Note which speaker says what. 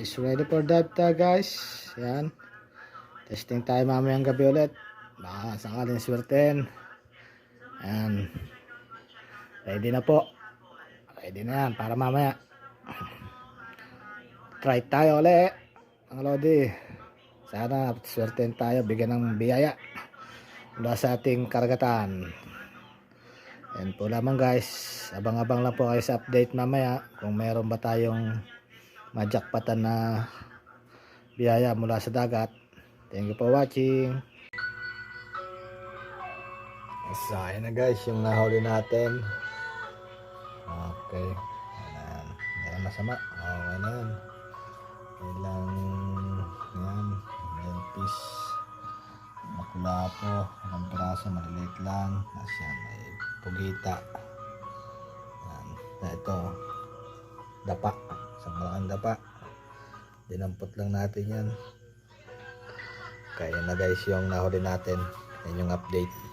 Speaker 1: Guys, ready for dive tayo guys. Yan. Testing tayo mamayang gabi ulit. Baka sakaling swerten. Yan. Ready na po. Ready na yan para mamaya. Try tayo ulit. Ang Lodi. Sana swerten tayo. Bigyan ng biyaya. Mula sa ating karagatan. Yan po lamang guys. Abang-abang lang po kayo sa update mamaya. Kung meron ba tayong majakpatan na biyaya mula sa dagat. Thank you for watching. So, ayun na guys, yung nahuli natin. Okay. Ayan. Na masama. Okay na yan. Ilang, yan, yan piece. Makula po. Ilang piraso, maliliit lang. Tapos may pugita. Yan. Na ito, dapa. Sa malaking dapa. Dinampot lang natin yan. Kaya na guys yung nahuli natin. Yan yung update.